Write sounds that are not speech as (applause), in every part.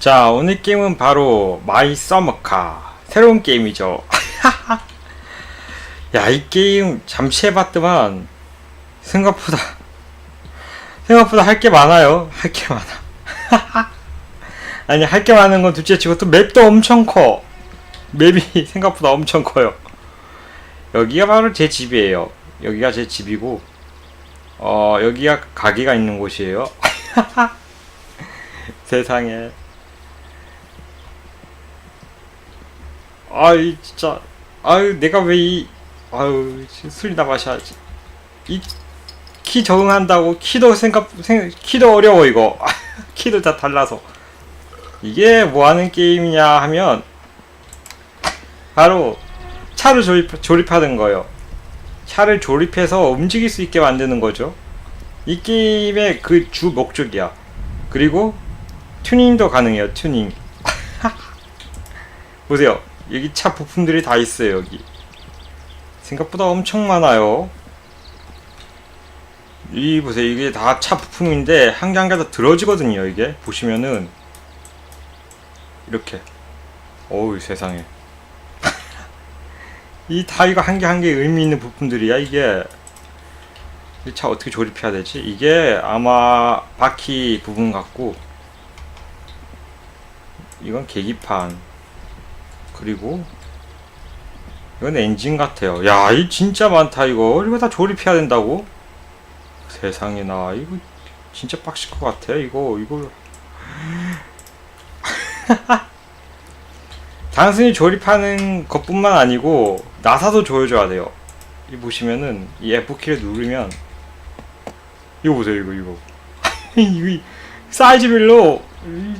자, 오늘 게임은 바로 마이 서머카. 새로운 게임이죠. (laughs) 야, 이 게임 잠시 해봤더만 생각보다 생각보다 할 게 많아요. 할 게 많아. (laughs) 아니, 할 게 많은 건 둘째 치고 또 맵도 엄청 커. 맵이 (laughs) 생각보다 엄청 커요. 여기가 바로 제 집이에요. 여기가 제 집이고, 어, 여기가 가게가 있는 곳이에요. 세상에. 아이 진짜. 아유 내가 왜 이 아유 술이나 마셔야지. 이 키 적응한다고 키도 생각 생 키도 어려워 이거. (laughs) 키도 다 달라서. 이게 뭐 하는 게임이냐 하면 바로 차를 조립 조립하는 거예요. 차를 조립해서 움직일 수 있게 만드는 거죠. 이 게임의 그 주 목적이야. 그리고 튜닝도 가능해요 튜닝. (laughs) 보세요 여기 차 부품들이 다 있어요 여기. 생각보다 엄청 많아요. 이 보세요. 이게 다 차 부품인데 한 개 한 개 다 들어지거든요 이게. 보시면은. 이렇게. 어우 세상에. (laughs) 이 다 이거 한 개 한 개 의미 있는 부품들이야 이게. 이 차 어떻게 조립해야 되지? 이게 아마 바퀴 부분 같고. 이건 계기판 그리고 이건 엔진 같아요. 야, 이 진짜 많다 이거. 이거 다 조립해야 된다고? 세상에나 이거 진짜 빡실 것 같아. 이거 이거 (laughs) 단순히 조립하는 것뿐만 아니고 나사도 조여줘야 돼요. 이 보시면은 이 F키를 누르면 이거 보세요 이거 이거 (laughs) 이 사이즈별로 이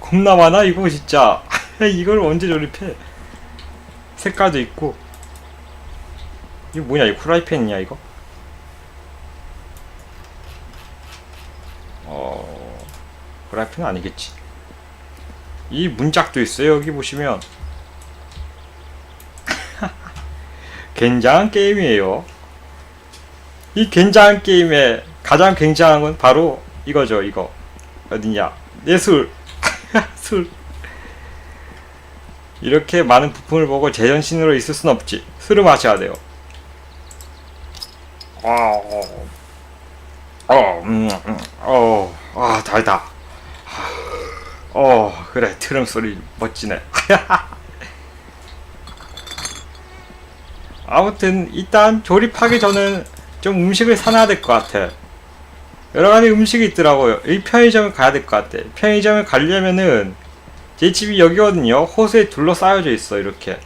겁나 많아 이거 진짜 이걸 언제 조립해? 색깔도 있고. 이거 뭐냐 이거 프라이팬이냐 이거? 어 프라이팬 아니겠지. 이 문짝도 있어요 여기 보시면. (laughs) 굉장한 게임이에요. 이 굉장한 게임의 가장 굉장한 건 바로 이거죠 이거. 어디냐? 내술. 술 (laughs) 이렇게 많은 부품을 보고 제정신으로 있을 순 없지. 술을 마셔야 돼요. 어, 어, 음, 음, 어, 아, 달다. 어, 그래, 트럼 소리 멋지네. (laughs) 아무튼, 일단 조립하기 전엔 좀 음식을 사놔야 될 것 같아. 여러 가지 음식이 있더라고요. 이 편의점을 가야 될 것 같아. 편의점을 가려면은 제 집이 여기거든요. 호수에 둘러싸여져 있어 이렇게.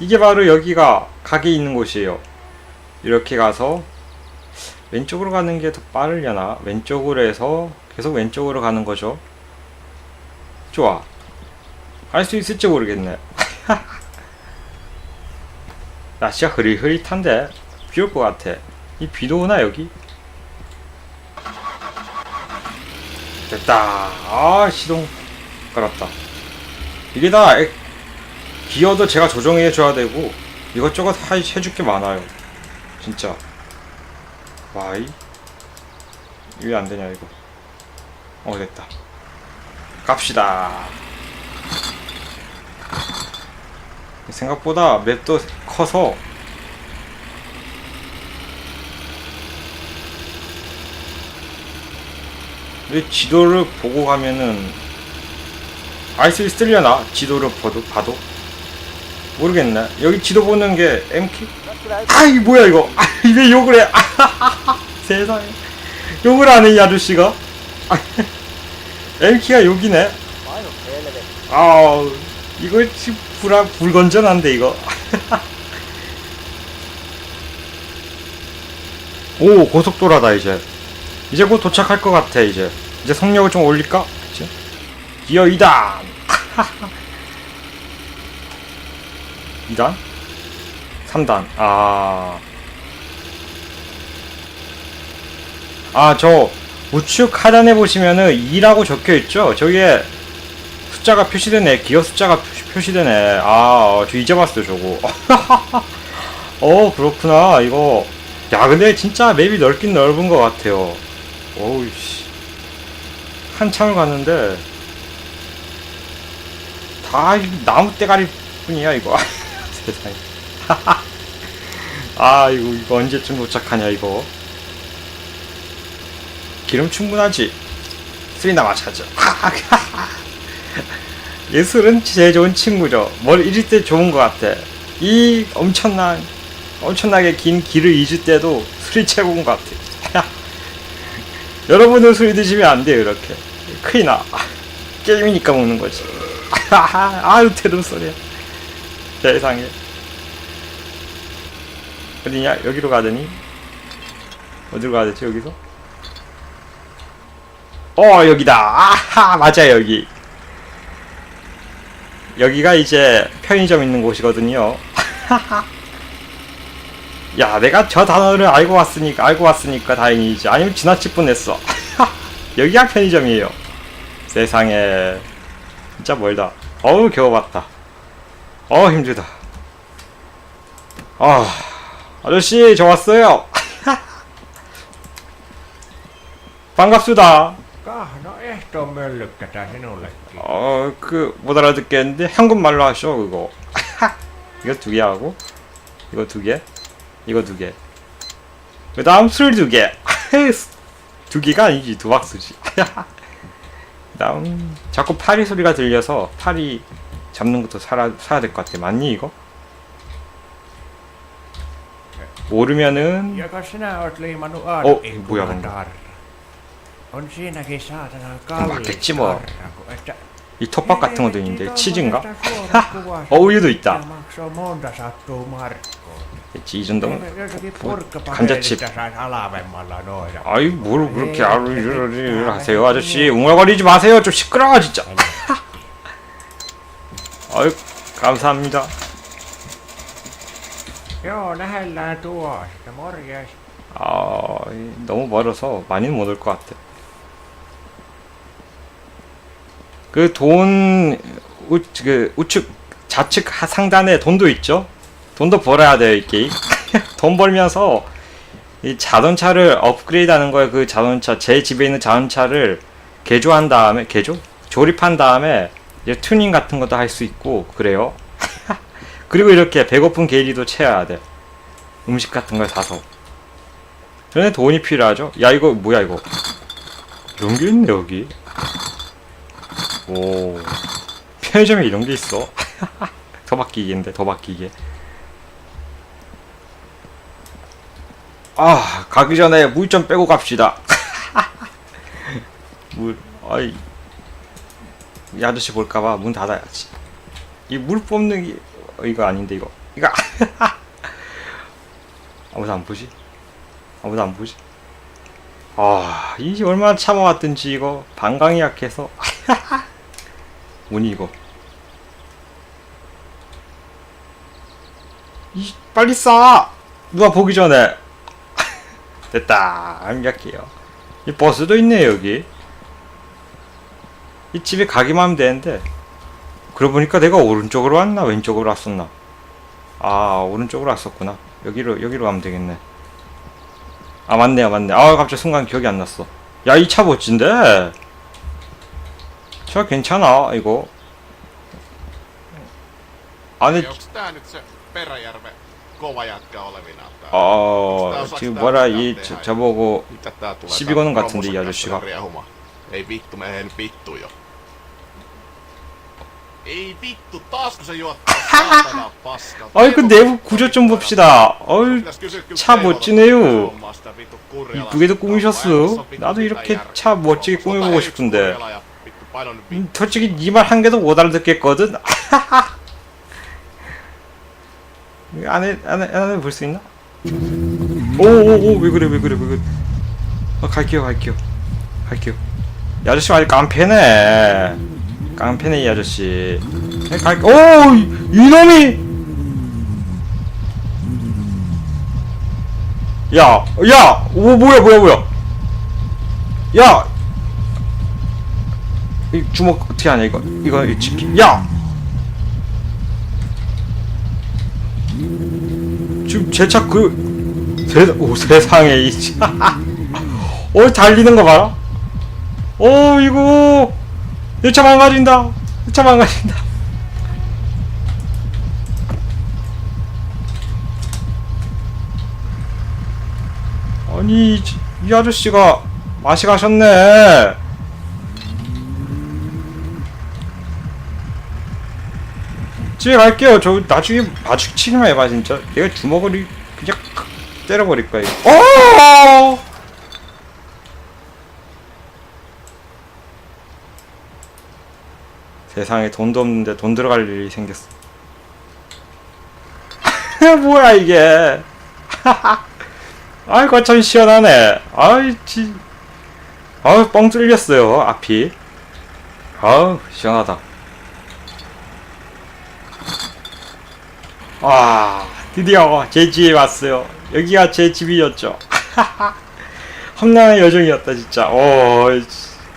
이게 바로 여기가 가게 있는 곳이에요. 이렇게 가서 왼쪽으로 가는 게 더 빠르려나? 왼쪽으로 해서 계속 왼쪽으로 가는 거죠. 좋아. 갈수 있을지 모르겠네. (laughs) 날씨가 흐릿흐릿한데 비 올 것 같아. 이 비도 오나 여기? 됐다. 아 시동 깔았다. 이게 다 엑- 기어도 제가 조정해 줘야 되고 이것저것 하- 해줄 게 많아요. 진짜. 와이 왜 안 되냐 이거. 어 됐다. 갑시다. 생각보다 맵도 커서 이 지도를 보고 가면은 알 수 있으려나? 지도를 봐도, 봐도? 모르겠네. 여기 지도 보는 게 MK? 아이, 뭐야, 이거. 아, 왜 욕을 해? (laughs) 세상에. 욕을 하네, 이 아저씨가. (laughs) MK가 욕이네. 아 이거 지금 불건전한데, 이거. (laughs) 오, 고속도로다, 이제. 이제 곧 도착할 것 같아, 이제. 이제 속력을 좀 올릴까? 그치? 기어 2단! 2단? 3단. 아. 아, 저, 우측 하단에 보시면은 2라고 적혀 있죠? 저기에 숫자가 표시되네. 기어 숫자가 표- 표시 되네. 아, 저 이제 봤어요, 저거. (laughs) 어, 그렇구나. 이거. 야, 근데 진짜 맵이 넓긴 넓은 것 같아요. 어우, 씨. 한참을 갔는데, 다이 나무 대가리 뿐이야 이거. (laughs) 세상에. (laughs) 아 이거 이거 언제쯤 도착하냐 이거. 기름 충분하지? 쓰리나 마차죠. (laughs) 예술은 제일 좋은 친구죠. 뭘 잊을 때 좋은 것 같아. 이 엄청난 엄청나게 긴 길을 잊을 때도 술이 최고인 것 같아. 여러분은 술이 드시면 안 돼요 이렇게. 큰일 나. 게임이니까 먹는 거지 아유 테름 소리야. 세상에. 어디냐? 여기로 가더니? 어디로 가야 되지 여기서? 어 여기다. 아하 맞아 여기. 여기가 이제 편의점 있는 곳이거든요. 야 내가 저 단어를 알고 왔으니까 알고 왔으니까 다행이지. 아니면 지나칠 뻔했어. 여기가 편의점이에요. 세상에 진짜 멀다. 어우 겨우 왔다. 어우 힘들다. 아 아저씨 저 왔어요. (laughs) sinullekin. 어그 못 알아듣겠는데 한국말로 하셔 그거. (laughs) 이거 두 개 하고 이거 두 개 이거 두개. 그 다음 술 두개 두 (laughs) 개가 아니지 두 박스지. 그 다음 자꾸 파리 소리가 들려서 파리 잡는 것도 사라, 사야 될 것 같아 맞니 이거? Oh, ainakin 뭐야, 방금. 맞겠지 뭐. 이 톱밥 같은 것도 있는데 치즈인가? 치즈인가? 어, 우유도 있다. 이 Jossakin 뭐, noida. 아이 뭘 그렇게 아르르르 하세요 아저씨 웅얼거리지 마세요 좀 시끄러워 진짜 아유 감사합니다. 아 너무 멀어서 많이는 못 올 것 같아 그돈 그 우측 좌측 하- 상단에 돈도 있죠 돈도 벌어야 돼요 이 게임. (laughs) 돈 벌면서 이 자동차를 업그레이드 하는 거에 그 자동차 제 집에 있는 자동차를 개조한 다음에 개조? 조립한 다음에 이제 튜닝 같은 것도 할 수 있고 그래요. (laughs) 그리고 이렇게 배고픈 게리도 채워야 돼. 음식 같은 걸 사서. 전에 돈이 필요하죠? 야 이거 뭐야 이거? 이런 게 있네 여기. 오. (laughs) 편의점에 이런 게 있어? 더 바뀌기인데 더 바뀌게 아 가기 전에 물 좀 빼고 갑시다. (laughs) 물 아이. 이 아저씨 볼까봐 문 닫아야지. 이 물 뽑는 게 어, 이거 아닌데 이거. 이거. (laughs) 아무도 안 보지? 아무도 안 보지? 아 이제 얼마나 참아왔든지 이거 방광이 약해서. (laughs) 뭐니 이거? 이 빨리 싸 누가 보기 전에 됐다. 완벽해요. 이 버스도 있네 여기. 이 집에 가기만 하면 되는데. 그러고 보니까 내가 오른쪽으로 왔나 왼쪽으로 왔었나. 아 오른쪽으로 왔었구나. 여기로 여기로 가면 되겠네. 아 맞네요 맞네. 아 갑자기 순간 기억이 안 났어. 야 이 차 멋진데? 차 괜찮아 이거. 안에 어 지금 뭐라 이 저, tulee? 시비 거는 같은데, 이 아저씨가. Ei vittu, nyt vittu jo. Ei vittu, taasko se juottaa saatana paskaa? 아이 그 내부 구조 좀 봅시다 어이 차 멋지네요. 이쁘게도 꾸미셨어 나도 이렇게. 차 멋지게 꾸며보고 싶은데 음, 솔직히 니말한 개도 못 알아듣겠거든 이 안에 안에 안에 볼 수 있나? 오오오 왜 그래 왜 그래 왜 그래. 아 갈게요 갈게요. 갈게요. 이 아저씨 아직 깡패네. 깡패네 이 아저씨. 네, 갈... 오 이- 이놈이! 야, 야, 오, 뭐야, 뭐야, 뭐야. 야, 이 주먹 어떻게 하냐 이거? 이거 이 치킨. 야 지금 제 차 그, 세, 오, 세상에, 이 차. (laughs) 어, 달리는 거 봐라. 오, 이거. 내 차 망가진다. 내 차 망가진다. (laughs) 아니, 이 아저씨가 맛이 가셨네. 집에 갈게요. 저 나중에 마주치기만 해봐 진짜. 내가 주먹을 이- 그냥 때려버릴 거야. 이거. 어! 세상에 돈도 없는데 돈 들어갈 일이 생겼어. (laughs) 뭐야 이게? (laughs) 아이 거참 시원하네. 아이 지. 아우 뻥 뚫렸어요 앞이. 아우 시원하다. 와 드디어 제 집에 왔어요. 여기가 제 집이었죠. (laughs) 험난한 여정이었다 진짜. 오,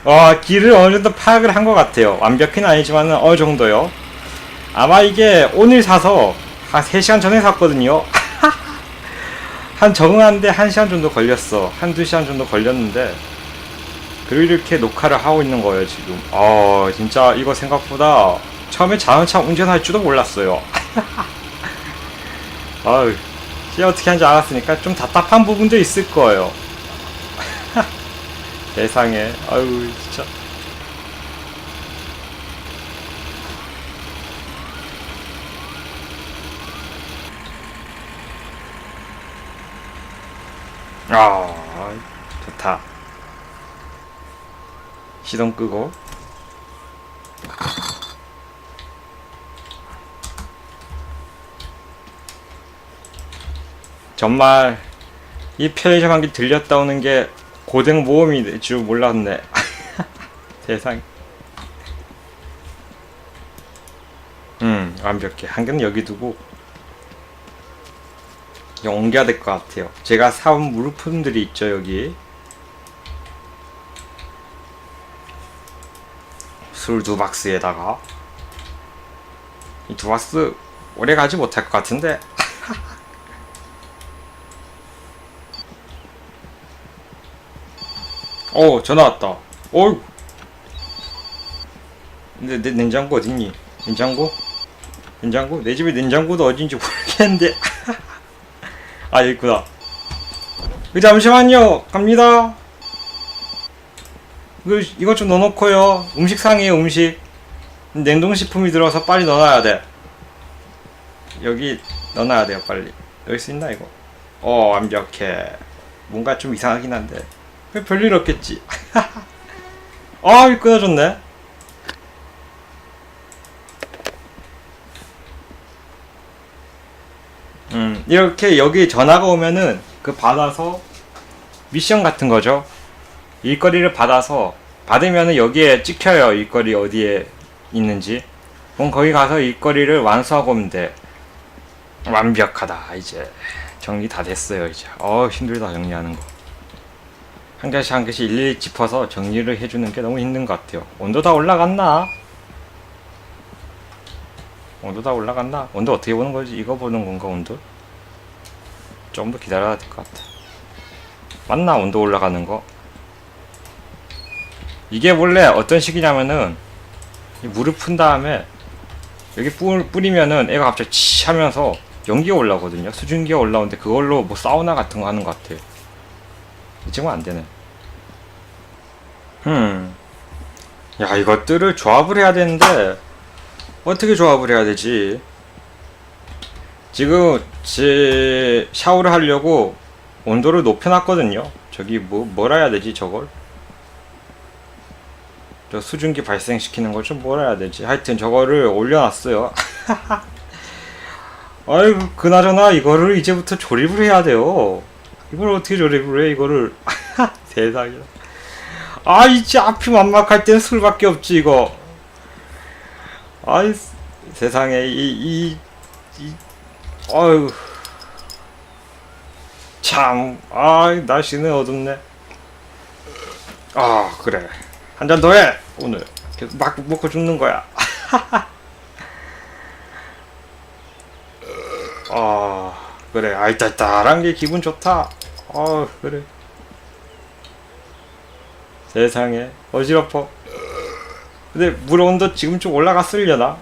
와 길을 어느 정도 파악을 한 것 같아요. 완벽히는 아니지만 어느 정도요. 아마 이게 오늘 사서 한 3시간 전에 샀거든요. (laughs) 한 적응하는데 1시간 정도 걸렸어. 한 2시간 정도 걸렸는데 그리고 이렇게 녹화를 하고 있는 거예요, 지금. 어, 진짜 이거 생각보다 처음에 자동차 운전할 줄도 몰랐어요. (laughs) 아유, 진짜 어떻게 하는지 알았으니까 좀 답답한 부분도 있을 거예요. (laughs) 세상에, 아유, 진짜. 아, 좋다. 시동 끄고. 정말 이 편의점 한 개 들렸다 오는 게 고등 모험이 될 줄 몰랐네. (laughs) 세상. 음, 완벽해. 한 개는 여기 두고 옮겨야 될 것 같아요. 제가 사온 물품들이 있죠, 여기. 술 두 박스에다가 이 두 박스 오래 가지 못할 것 같은데 어 전화 왔다. 어이 근데 내 냉장고 어딨니? 냉장고? 냉장고? 내 집에 냉장고도 어딘지 모르겠는데. (laughs) 아 여기 있구나. 그 잠시만요. 갑니다. 이거, 이거 좀 넣어놓고요. 음식 상해요 음식. 냉동식품이 들어서 빨리 넣어놔야 돼. 여기 넣어놔야 돼요 빨리. 넣을 수 있나 이거. 어 완벽해. 뭔가 좀 이상하긴 한데. 왜 별일 없겠지? (laughs) 아 이거 끊어졌네. 음 이렇게 여기 전화가 오면은 그 받아서 미션 같은 거죠. 일거리를 받아서 받으면은 여기에 찍혀요. 일거리 어디에 있는지. 그럼 거기 가서 일거리를 완수하고 오면 돼. 완벽하다 이제. 정리 다 됐어요 이제. 어 힘들다 정리하는 거 한 개씩 한 개씩 일일이 짚어서 정리를 해주는 게 너무 힘든 것 같아요 온도 다 올라갔나? 온도 다 올라갔나? 온도 어떻게 보는 거지? 이거 보는 건가 온도? 좀 더 기다려야 될 것 같아 맞나 온도 올라가는 거? 이게 원래 어떤 식이냐면은 이 물을 푼 다음에 여기 뿌, 뿌리면은 애가 갑자기 치 하면서 연기가 올라오거든요 수증기가 올라오는데 그걸로 뭐 사우나 같은 거 하는 것 같아요 지금 안 되네 음. 야 이것들을 조합을 해야 되는데 어떻게 조합을 해야 되지 지금 제 샤워를 하려고 온도를 높여놨거든요 저기 뭐 뭐라 해야 되지 저걸 저 수증기 발생시키는 걸 좀 뭐라 해야 되지? 하여튼 저거를 올려놨어요. (laughs) 아이고 그나저나 이거를 이제부터 조립을 해야 돼요. 이걸 어떻게 조립을 해 이거를 (laughs) 세상에. 아 이제 앞이 만막할 때는 술밖에 없지 이거. 아이 세상에 이이 이, 아유 참, 아 날씨는 어둡네. 아 그래. 한 잔 더 해! 오늘 계속 막 먹고 죽는 거야 (laughs) 아 그래 알딸딸한 게 기분 좋다 아 그래. 세상에. 어지럽어. 근데 물 온도 지금 좀 올라갔으려나?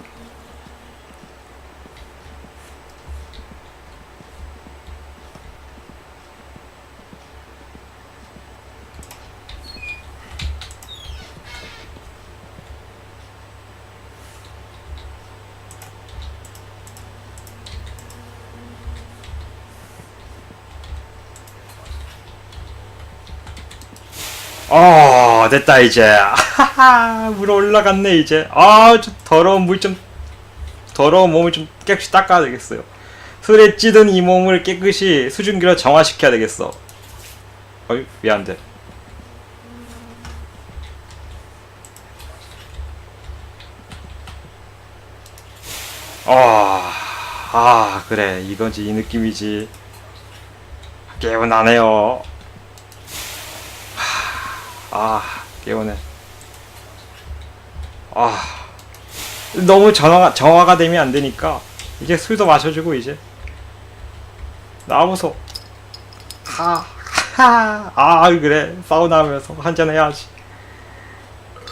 어 됐다 이제. 하하 물 올라갔네 이제. 아좀 더러운 물 좀 더러운 몸을 좀 깨끗이 닦아야 되겠어요. 술에 찌든 이 몸을 깨끗이 수증기로 정화시켜야 되겠어. 어이 왜 안돼 아, 아 그래. 이건지 이 느낌이지. 개운하네요 아 개운해 아 너무 정화가, 정화가 되면 안 되니까 이제 술도 마셔주고 이제. 나와보소. 하하 아 그래. 사우나 하면서 한잔 해야지.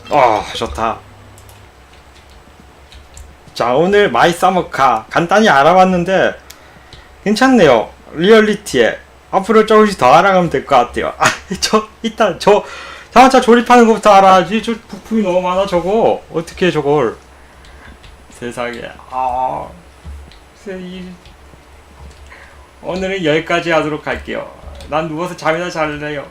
아 좋다. 자 오늘 마이 사머카. 간단히 알아봤는데 괜찮네요. 리얼리티에. 앞으로 조금씩 더 알아가면 될 것 같아요. 아 (laughs) 저 일단 저 자동차 조립하는 것부터 알아야지 저 부품이 너무 많아 저거. 어떻게 해 저걸? 세상에. 아 이- 오늘은 여기까지 하도록 할게요. 난 누워서 잠이나 잘래요